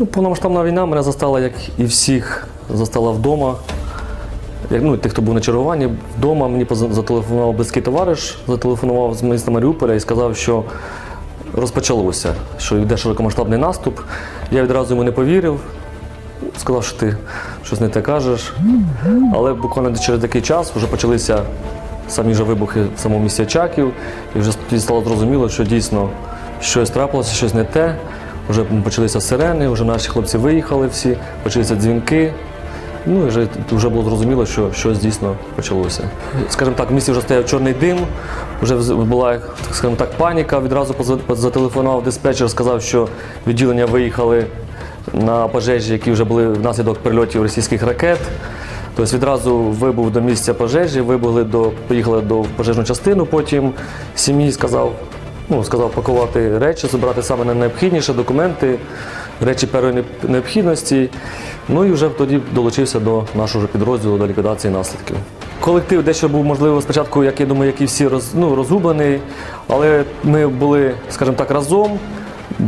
Ну, повномасштабна війна мене застала, як і всіх, застала вдома. Як, ну, тих, хто був на чергуванні, вдома мені зателефонував близький товариш, зателефонував з міста Маріуполя і сказав, що розпочалося, що йде широкомасштабний наступ. Я відразу йому не повірив, сказав, що ти щось не те кажеш. Але буквально через такий час вже почалися самі ж вибухи в самому місті Очаків, і вже стало зрозуміло, що дійсно щось трапилося, щось не те. Вже почалися сирени, вже наші хлопці виїхали всі, почалися дзвінки. Ну і вже, вже було зрозуміло, що щось дійсно почалося. Скажімо так, в місті вже стояв чорний дим, вже була скажімо так, паніка. Відразу зателефонував диспетчер, сказав, що відділення виїхали на пожежі, які вже були внаслідок прильотів російських ракет. Тобто відразу вибув до місця пожежі, вибугли до, поїхали до пожежну частину. Потім сім'ї сказав, ну, сказав пакувати речі, збирати саме найнеобхідніше, документи, речі першої необхідності. Ну і вже тоді долучився до нашого підрозділу до ліквідації наслідків. Колектив дещо був, можливо, спочатку, як я думаю, як і всі роз, ну, розгублений, але ми були, скажімо так, разом.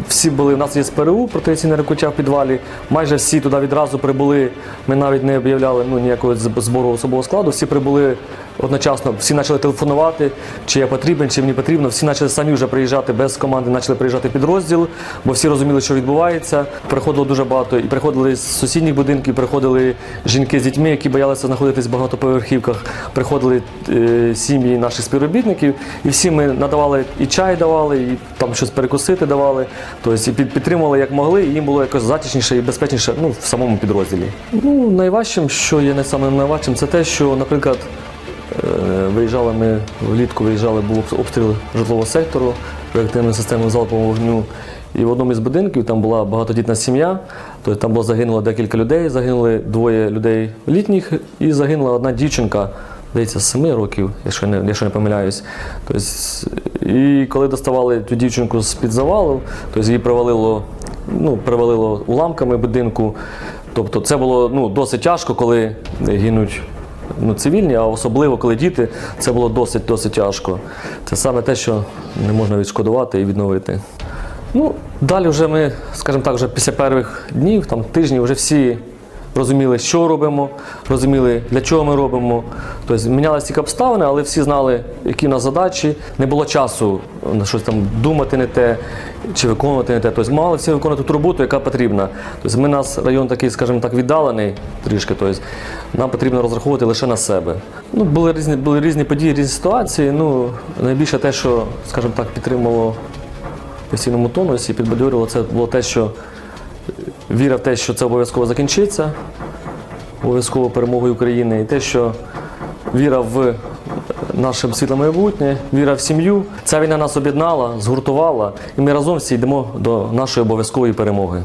Всі були, у нас є СПРУ, протиаційне рекуття в підвалі. Майже всі туди відразу прибули. Ми навіть не об'являли ну, ніякого збору особового складу. Всі прибули одночасно, всі почали телефонувати, чи я потрібен, чи мені потрібно. Всі почали самі вже приїжджати без команди, почали приїжджати підрозділ, бо всі розуміли, що відбувається. Приходило дуже багато. І приходили з сусідніх будинків, приходили жінки з дітьми, які боялися знаходитись в багатоповерхівках. Приходили е, сім'ї наших співробітників, і всі ми надавали і чай давали, і там щось перекусити давали. Тобто підтримували як могли, і їм було якось затишніше і безпечніше ну, в самому підрозділі. Ну, найважчим, що є не самим найважчим, це те, що, наприклад, Е, Виїжджали ми влітку, виїжджали, був обстріл житлового сектору реактивною системою залпового вогню. І в одному із будинків там була багатодітна сім'я, тобто там було загинуло декілька людей, загинули двоє людей літніх, і загинула одна дівчинка, здається, з 7 років, якщо не, якщо не помиляюсь. Тобто, і коли доставали цю дівчинку з-під завалу, тобто її привалило, ну, привалило уламками будинку. Тобто це було ну, досить тяжко, коли гинуть ну, цивільні, а особливо коли діти, це було досить досить тяжко. Це саме те, що не можна відшкодувати і відновити. Ну, далі вже ми, скажімо так, вже після перших днів, там, тижнів, вже всі розуміли, що робимо, розуміли, для чого ми робимо. Тобто мінялися тільки обставини, але всі знали, які в нас задачі. Не було часу на щось там думати не те чи виконувати не те. Тобто мали всі виконувати ту роботу, яка потрібна. Тобто ми нас район такий, скажімо так, віддалений трішки. Тобто нам потрібно розраховувати лише на себе. Ну, були різні, були різні події, різні ситуації. Ну, найбільше те, що, скажімо так, підтримувало постійному тонусі, підбадьорювало, це було те, що віра в те, що це обов'язково закінчиться, обов'язково перемогою України, і те, що віра в наше світле майбутнє, віра в сім'ю. Ця війна нас об'єднала, згуртувала, і ми разом всі йдемо до нашої обов'язкової перемоги.